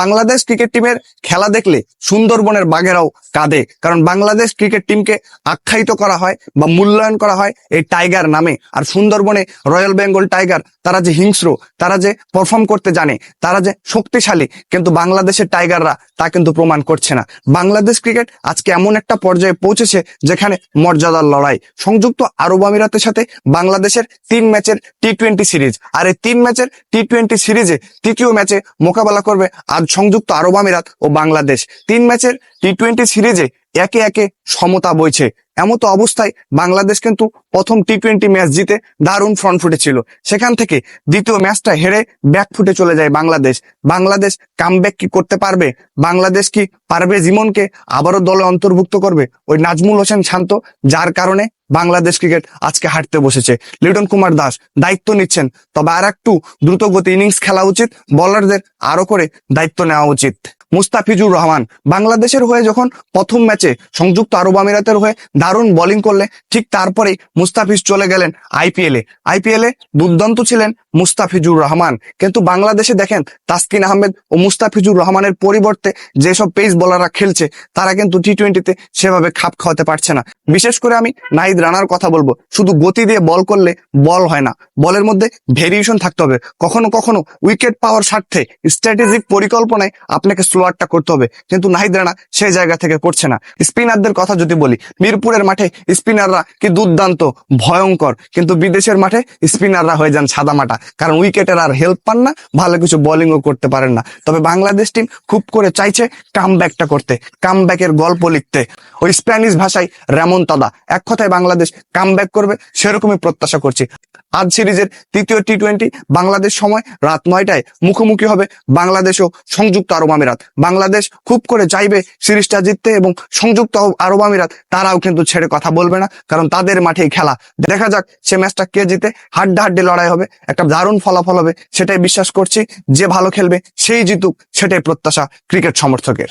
Bangladesh cricket টিমের খেলা দেখলে সুন্দরবনের বাঘেরাও কাঁদে। কারণ বাংলাদেশ ক্রিকেট টিমকে আখ্যায়িত করা হয় বা মূল্যায়ন করা হয় এই টাইগার নামে। আর সুন্দরবনে রয়্যাল বেঙ্গল টাইগার, তারা যে হিংস্র, তারা যে পারফর্ম করতে জানে, তারা যে শক্তিশালী, কিন্তু বাংলাদেশের টাইগাররা তা কিন্তু প্রমাণ করছে না। বাংলাদেশ ক্রিকেট আজকে এমন একটা পর্যায়ে পৌঁছেছে যেখানে মর্যাদার লড়াই। সংযুক্ত আরব আমিরাতের সাথে বাংলাদেশের তিন ম্যাচের টি টোয়েন্টি সিরিজ আর এই তিন ম্যাচের টি টোয়েন্টি সিরিজে তৃতীয় ম্যাচে মোকাবেলা করবে আজ সংযুক্ত আরব আমিরাত ও বাংলাদেশ। তিন ম্যাচের টি টোয়েন্টি সিরিজে একে একে সমতা বইছে। এমতো অবস্থায় বাংলাদেশ কিন্তু প্রথম টি টোয়েন্টি ম্যাচ জিতে দারুণ ফ্রন্ট ফুটে ছিল। সেখান থেকে দ্বিতীয় ম্যাচটা হেরে ব্যাক ফুটে চলে যায় বাংলাদেশ। বাংলাদেশ কামব্যাক কি করতে পারবে? বাংলাদেশ কি পারবে জিমনকে আবারও দলে অন্তর্ভুক্ত করবে? ওই নাজমুল হোসেন শান্ত, যার কারণে বাংলাদেশ ক্রিকেট আজকে হাঁটতে বসেছে। লিটন কুমার দাস দায়িত্ব নিচ্ছেন। তবে আর একটু দ্রুত গতি ইনিংস খেলা উচিত। বলারদের আরও করে দায়িত্ব নেওয়া উচিত। মুস্তাফিজুর রহমান। বাংলাদেশের হয়ে যখন প্রথম ম্যাচে সংযুক্ত আরব আমিরাতের হয়ে দারুণ বোলিং করলে, ঠিক তারপরেই মুস্তাফিজ চলে গেলেন আইপিএলে। আইপিএলে দুর্দান্ত ছিলেন মুস্তাফিজুর রহমান। কিন্তু বাংলাদেশে দেখেন, তাসকিন আহমেদ ও মুস্তাফিজুর রহমানের পরিবর্তে যেসব পেস বোলাররা খেলছে, তারা কিন্তু টি টোয়েন্টিতে সেভাবে খাপ খাওয়াতে পারছে না। বিশেষ করে আমি নাহিদ রানার কথা বলব, শুধু গতি দিয়ে বল করলে বল হয় না। বলের মধ্যে ভেরিয়েশন থাকতে হবে। কখনো কখনো উইকেট পাওয়ার স্বার্থে স্ট্র্যাটেজিক পরিকল্পনায় আপনাকে স্লোয়ারটা করতে হবে। কিন্তু নাহিদ রানা সেই জায়গা থেকে করছে না। স্পিনারদের কথা যদি বলি, মিরপুরের মাঠে স্পিনাররা কি দুর্দান্ত, ভয়ঙ্কর। কিন্তু বিদেশের মাঠে স্পিনাররা হয়ে যান সাদামাটা কারণ উইকেটের আর হেল্প পান না, ভালো কিছু বোলিংও করতে পারেন না। তবে বাংলাদেশ টিম খুব করে চাইছে কাম ব্যাকটা করতে কাম ব্যাকের গল্প লিখতে। ওই স্প্যানিশ ভাষায় রেমন তাদা, এক কথায় বাংলাদেশ কাম ব্যাক করবে, সেরকমই প্রত্যাশা করছি। আজ সিরিজের তৃতীয় টি টোয়েন্টি বাংলাদেশ সময় রাত নয়টায় মুখোমুখি হবে বাংলাদেশ ও সংযুক্ত আরব আমিরাত। বাংলাদেশ খুব করে চাইবে সিরিজটা জিততে এবং সংযুক্ত আরব আমিরাত তারাও কিন্তু ছেড়ে কথা বলবে না, কারণ তাদের মাঠেই খেলা। দেখা যাক সে ম্যাচটা কে জিতে হাড্ডা হাড্ডি লড়াই হবে, একটা দারুণ ফলাফল হবে, সেটাই বিশ্বাস করছি, যে ভালো খেলবে, সেই জিতুক, সেটাই প্রত্যাশা ক্রিকেট সমর্থকের।